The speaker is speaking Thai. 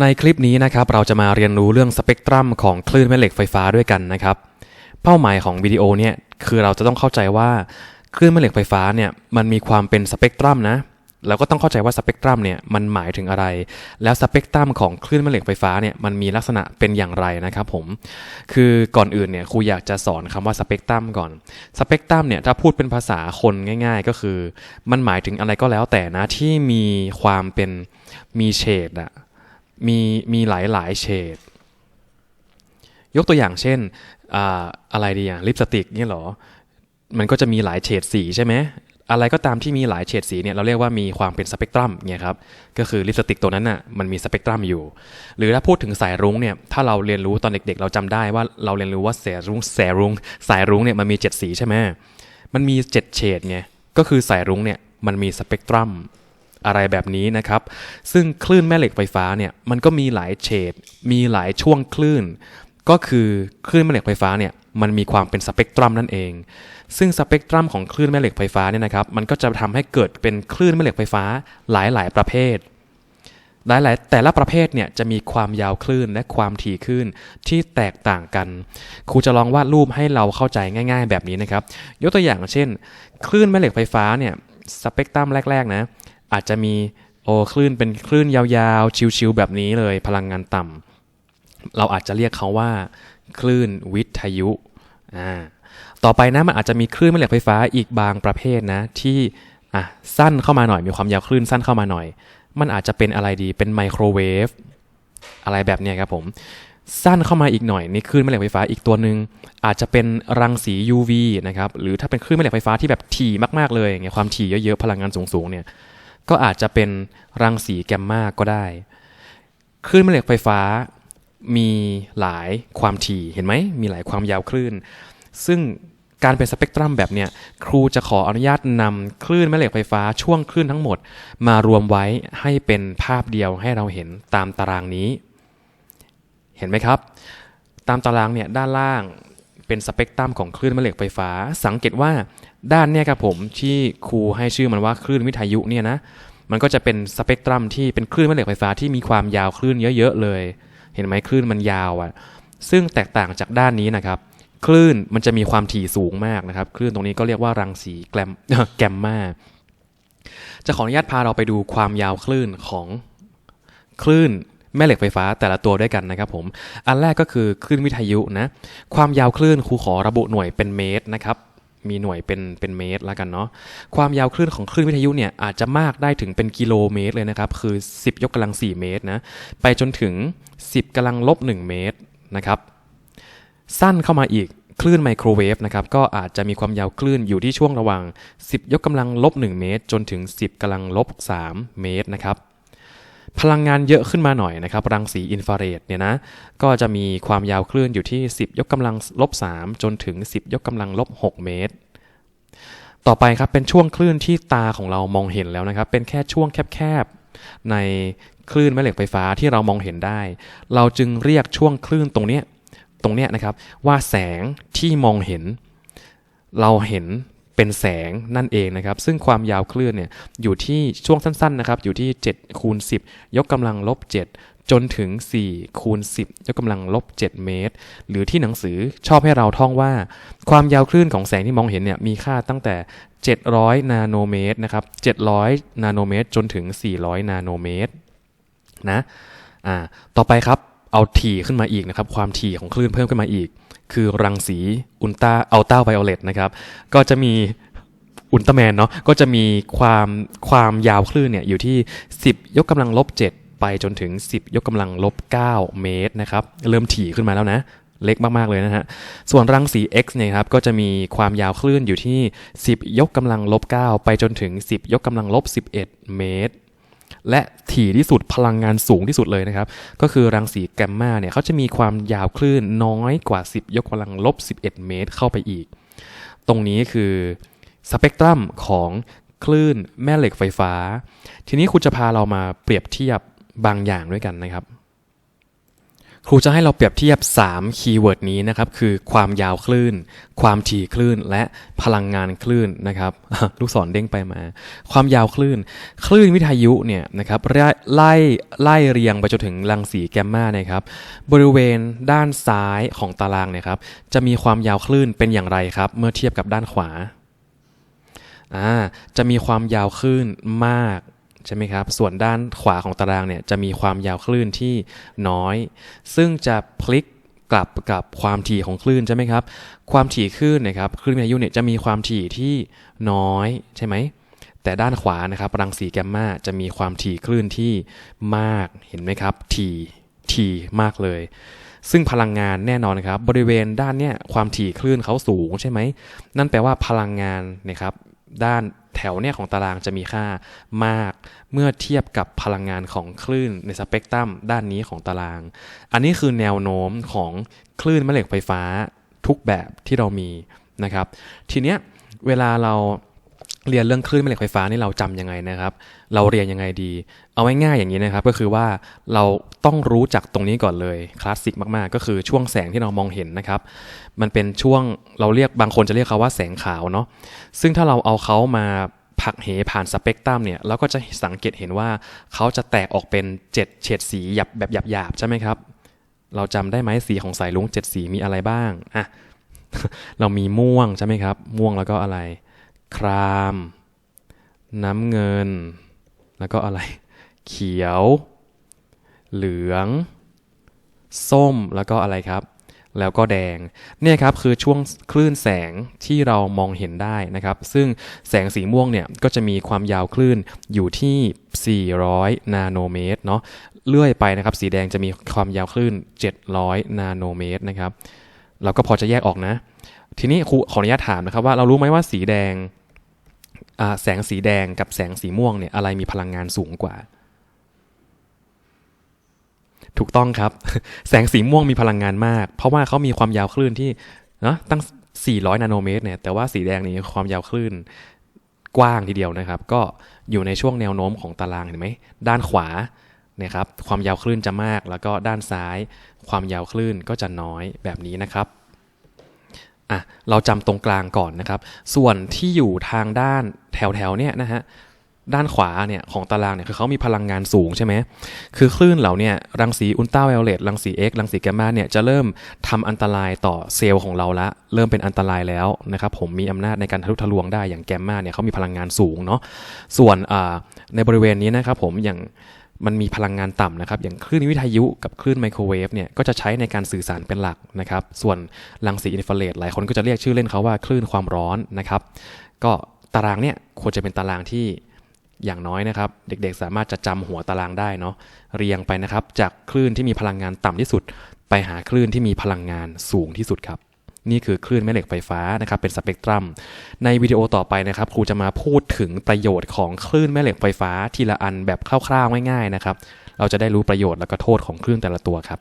ในคลิปนี้นะครับเราจะมาเรียนรู้เรื่องสเปกตรัมของคลื่นแม่เหล็กไฟฟ้าด้วยกันนะครับ เป้าหมายของวิดีโอเนี่ยคือเราจะต้องเข้าใจว่าคลื่นแม่เหล็กไฟฟ้าเนี่ยมันมีความเป็นสเปกตรัมนะเราก็ต้องเข้าใจว่าสเปกตรัมเนี่ยมันหมายถึงอะไร แล้วสเปกตรัมของคลื่นแม่เหล็กไฟฟ้าเนี่ยมันมีลักษณะเป็นอย่างไรนะครับผม คือก่อนอื่นเนี่ยครูอยากจะสอนคำว่าสเปกตรัมก่อน สเปกตรัมเนี่ยถ้าพูดเป็นภาษาคนง่าย ๆ ก็คือ มันหมายถึงอะไรก็แล้วแต่นะที่มีความเป็นมีเฉดอะ มีมีหลายหลายเฉดยกตัวอย่างเช่นอ่าอะไรดีอะลิปสติกเนี่ยหรอ มันก็จะมีหลายเฉดสีใช่ไหมอะไรก็ตามที่มีหลายเฉดสีเนี่ยเราเรียกว่ามีความเป็นสเปกตรัมเนี่ยครับก็คือลิปสติกตัวนั้นน่ะมันมีสเปกตรัมอยู่ หรือถ้าพูดถึงสายรุ้งเนี่ยถ้าเราเรียนรู้ตอนเด็กๆ เราจำได้ว่าเราเรียนรู้ว่าสายรุ้งสายรุ้งสายรุ้งเนี่ยมันมีเจ็ดสีใช่ไหมมันมีเจ็ดเฉดไงก็คือสายรุ้งเนี่ยมันมีสเปกตรัม อะไรแบบนี้นะครับ ซึ่งคลื่นแม่เหล็กไฟฟ้าเนี่ยมันก็มีหลายเฉดมีหลายช่วงคลื่น ก็คือคลื่นแม่เหล็กไฟฟ้าเนี่ยมันมีความเป็นสเปกตรัมนั่นเอง ซึ่งสเปกตรัมของคลื่นแม่เหล็กไฟฟ้าเนี่ยนะครับ มันก็จะทำให้เกิดเป็นคลื่นแม่เหล็กไฟฟ้าหลายๆ ประเภท หลายๆ แต่ละประเภทเนี่ยจะมีความยาวคลื่นและความถี่คลื่นที่แตกต่างกัน ครูจะลองวาดรูปให้เราเข้าใจง่าย ๆ แบบนี้นะครับ ยกตัวอย่างเช่น คลื่นแม่เหล็กไฟฟ้าเนี่ยสเปกตรัมแรก ๆ นะ อาจจะมีโอคลื่นเป็นคลื่นยาวๆ ชิวๆแบบนี้เลยพลังงานต่ำเราอาจจะเรียกเขาว่า คลื่นวิทยุอ่าต่อไปนะมันอาจจะมีคลื่นแม่เหล็กไฟฟ้าอีกบางประเภทนะ ที่อะสั้นเข้ามาหน่อยมีความยาวคลื่นสั้นเข้ามาหน่อย มันอาจจะเป็นอะไรดีเป็นไมโครเวฟอะไรแบบเนี้ยครับผมสั้นเข้ามาอีกหน่อยนี่คลื่นแม่เหล็กไฟฟ้าอีกตัวหนึ่งอาจจะเป็นรังสี UV นะครับหรือถ้าเป็นคลื่นแม่เหล็กไฟฟ้าที่แบบถี่มากๆเลยอย่างเงี้ยความถี่เยอะๆพลังงานสูงๆเนี่ย ก็อาจจะเป็นรังสีแกมมาก็ได้ คลื่นแม่เหล็กไฟฟ้ามีหลายความถี่เห็นไหมมีหลายความยาวคลื่น ซึ่งการเป็นสเปกตรัมแบบเนี้ยครูจะขออนุญาตนำคลื่นแม่เหล็กไฟฟ้าช่วงคลื่นทั้งหมด มารวมไว้ให้เป็นภาพเดียวให้เราเห็นตามตารางนี้ เห็นไหมครับ ตามตารางเนี่ยด้านล่าง เป็นสเปกตรัมของคลื่นแม่เหล็กไฟฟ้า สังเกตว่าด้านเนี่ยครับผมที่ครูให้ชื่อมันว่าคลื่นวิทยุเนี่ยนะมันก็จะเป็นสเปกตรัมที่เป็นคลื่นแม่เหล็กไฟฟ้าที่มีความยาวคลื่นเยอะๆเลย เห็นไหมคลื่นมันยาวอะ่ะซึ่งแตกต่างจากด้านนี้นะครับ คลื่นมันจะมีความถี่สูงมากนะครับ คลื่นตรงนี้ก็เรียกว่ารังสีแกรมแกมมาจะขออนุญาตพาเราไปดูความยาวคลื่นของคลื่น แม่เหล็กไฟฟ้าแต่ละตัวด้วยกันนะครับผมอันแรกก็คือคลื่นวิทยุนะความยาวคลื่นครูขอระบุหน่วยเป็นเมตรนะครับมีหน่วยเป็นเป็นเมตรแล้วกันเนาะความยาวคลื่นของคลื่นวิทยุเนี่ยอาจจะมากได้ถึงเป็นกิโลเมตรเลยนะครับคือ 10 ยกกำลัง 4 เมตรนะไปจนถึง 10กำลังลบ 1 เมตรนะครับสั้นเข้ามาอีกคลื่นไมโครเวฟนะครับก็อาจจะมีความยาวคลื่นอยู่ที่ช่วงระหว่าง 10 ยกกำลังลบ 1 เมตร จนถึง 10กำลังลบ 3 เมตรนะครับ พลังงานเยอะขึ้นมาหน่อยนะครับ รังสีอินฟราเรดเนี่ยนะ ก็จะมีความยาวคลื่นอยู่ที่ 10 ยกกำลังลบ 3 จนถึง 10 ยกกำลังลบ 6 เมตร ต่อไปครับเป็นช่วงคลื่นที่ตาของเรามองเห็นแล้วนะครับ เป็นแค่ช่วงแคบๆ ในคลื่นแม่เหล็กไฟฟ้าที่เรามองเห็นได้ เราจึงเรียกช่วงคลื่นตรงเนี้ยตรงเนี้ยนะครับว่าแสงที่มองเห็น เราเห็น เป็นแสงนั่นเองนะครับ ซึ่งความยาวคลื่นเนี่ยอยู่ที่ช่วงสั้นๆนะครับ อยู่ที่7คูณ10 ยกกำลังลบ 7 จนถึง4คูณ10 ยกกำลังลบ 7 เมตร หรือที่หนังสือชอบให้เราท่องว่า ความยาวคลื่นของแสงที่มองเห็นเนี่ยมีค่าตั้งแต่ 700 นาโนเมตรนะครับ700 นาโนเมตร จนถึง 400 นาโนเมตรนะอ่าต่อไปครับ เอาถี่ขึ้นมาอีกนะครับ ความถี่ของคลื่นเพิ่มขึ้นมาอีก คือรังสีอุลตราอัลตราไวโอเลตนะครับ ก็จะมีอุลตร้าแมนเนาะก็จะมีความความยาวคลื่นเนี่ยอยู่ที่ 10 ยกกำลังลบ 7 ไปจนถึง 10 ยกกำลังลบ 9 เมตรนะครับ เริ่มถี่ขึ้นมาแล้วนะ เล็กมาก ๆ เลยนะฮะ ส่วนรังสี X เนี่ยครับ ก็จะมีความยาวคลื่นอยู่ที่ 10 ยกกำลังลบ 9 ไปจนถึง 10 ยกกำลังลบ 11 เมตร และถี่ที่สุดพลังงานสูงที่สุดเลยนะครับ ก็คือรังสีแกมมาเนี่ยเขาจะมีความยาวคลื่นน้อยกว่า 10 ยกกำลังลบ 11 เมตรเข้าไปอีก ตรงนี้คือสเปกตรัมของคลื่นแม่เหล็กไฟฟ้า ทีนี้คุณจะพาเรามาเปรียบเทียบบางอย่างด้วยกันนะครับ ครูจะให้เราเปรียบเทียบ 3 คีย์เวิร์ดนี้นะครับ คือความยาวคลื่น ความถี่คลื่น และพลังงานคลื่นนะครับ ลูกศรเด้งไปมา ความยาวคลื่น คลื่นวิทยุเนี่ยนะครับไล่ไล่เรียงไปจนถึงรังสีแกมมานะครับ บริเวณด้านซ้ายของตารางเนี่ยครับ จะมีความยาวคลื่นเป็นอย่างไรครับ เมื่อเทียบกับด้านขวาอ่าจะมีความยาวคลื่นมาก ใช่ไหมครับ ส่วนด้านขวาของตารางเนี่ยจะมีความยาวคลื่นที่น้อย ซึ่งจะพลิกกลับกับความถี่ของคลื่นใช่ไหมครับ ความถี่คลื่นนะครับคลื่นวิทยุเนี่ยจะมีความถี่ที่น้อยใช่ไหมแต่ด้านขวานะครับรังสีแกมมาจะมีความถี่คลื่นที่มากเห็นไหมครับถี่ถี่มากเลย ซึ่งพลังงานแน่นอนนะครับ บริเวณด้านเนี้ยความถี่คลื่นเขาสูงใช่ไหมนั่นแปลว่าพลังงานนะครับ ด้านแถวเนี่ยของตารางจะมีค่ามาก เมื่อเทียบกับพลังงานของคลื่นในสเปกตรัมด้านนี้ของตาราง อันนี้คือแนวโน้มของคลื่นแม่เหล็กไฟฟ้าทุกแบบที่เรามีนะครับ ทีเนี้ยเวลาเรา เรียนเรื่องคลื่นแม่เหล็กไฟฟ้านี่เราจำยังไงนะครับ เราเรียนยังไงดี เอาไว้ง่ายอย่างนี้นะครับ ก็คือว่าเราต้องรู้จักตรงนี้ก่อนเลยคลาสสิกมากๆ ก็คือช่วงแสงที่เรามองเห็นนะครับ มันเป็นช่วงเราเรียกบางคนจะเรียกเขาว่าแสงขาวเนาะซึ่งถ้าเราเอาเขามาผักเหผ่านสเปกตรัมเนี่ยเราก็จะสังเกตเห็นว่าเขาจะแตกออกเป็นเจ็ดเฉดสีหยับแบบหยาบๆใช่ไหมครับ เราจำได้ไหมสีของสายลุงเจ็ดสีมีอะไรบ้างอะเรามีม่วงใช่ไหมครับ ม่วงแล้วก็อะไร คราม น้ำเงิน แล้วก็อะไร เขียว เหลือง ส้มแล้วก็อะไรครับ แล้วก็แดง เนี่ยครับคือช่วงคลื่นแสงที่เรามองเห็นได้นะครับ ซึ่งแสงสีม่วงเนี่ยก็จะมีความยาวคลื่นอยู่ที่ 400 นาโนเมตรเนาะเลื่อยไปนะครับ สีแดงจะมีความยาวคลื่น 700 นาโนเมตรนะครับเราก็พอจะแยกออกนะ ทีนี้ครูขออนุญาตถามนะครับว่าเรารู้ไหมว่าสีแดง แสงสีแดงกับแสงสีม่วงเนี่ยอะไรมีพลังงานสูงกว่า ถูกต้องครับ แสงสีม่วงมีพลังงานมาก เพราะว่าเขามีความยาวคลื่นที่นะตั้ง 400 นาโนเมตรเนี่ยแต่ว่าสีแดงนี่ความยาวคลื่นกว้างทีเดียวนะครับ ก็อยู่ในช่วงแนวโน้มของตารางเห็นไหมด้านขวาเนี่ยครับความยาวคลื่นจะมาก แล้วก็ด้านซ้าย ความยาวคลื่นก็จะน้อยแบบนี้นะครับ อะเราจำตรงกลางก่อนนะครับ ส่วนที่อยู่ทางด้านแถวๆเนี่ยนะฮะด้านขวาเนี่ยของตารางเนี่ยคือเขามีพลังงานสูงใช่ไหมคือคลื่นเหล่าเนี่ยรังสีอุลตราไวโอเลตรังสี X รังสีแกมมาเนี่ยจะเริ่มทำอันตรายต่อเซลล์ของเราละ เริ่มเป็นอันตรายแล้วนะครับผมมีอำนาจในการทะลุทะลวงได้อย่างแกมมาเนี่ยเขามีพลังงานสูงเนาะส่วนในบริเวณนี้นะครับผมอย่าง มันมีพลังงานต่ำนะครับ อย่างคลื่นวิทยุกับคลื่นไมโครเวฟเนี่ยก็จะใช้ในการสื่อสารเป็นหลักนะครับ ส่วนรังสีอินฟราเรดหลายคนก็จะเรียกชื่อเล่นเขาว่าคลื่นความร้อนนะครับ ก็ตารางเนี่ยควรจะเป็นตารางที่อย่างน้อยนะครับ เด็กๆสามารถจะจำหัวตารางได้เนาะเรียงไปนะครับ จากคลื่นที่มีพลังงานต่ำที่สุด ไปหาคลื่นที่มีพลังงานสูงที่สุดครับ นี่คือคลื่นแม่เหล็กไฟฟ้านะครับเป็นสเปกตรัม ในวิดีโอต่อไปนะครับครูจะมาพูดถึงประโยชน์ของคลื่นแม่เหล็กไฟฟ้าทีละอันแบบคร่าวๆง่ายๆนะครับเราจะได้รู้ประโยชน์และก็โทษของคลื่นแต่ละตัวครับ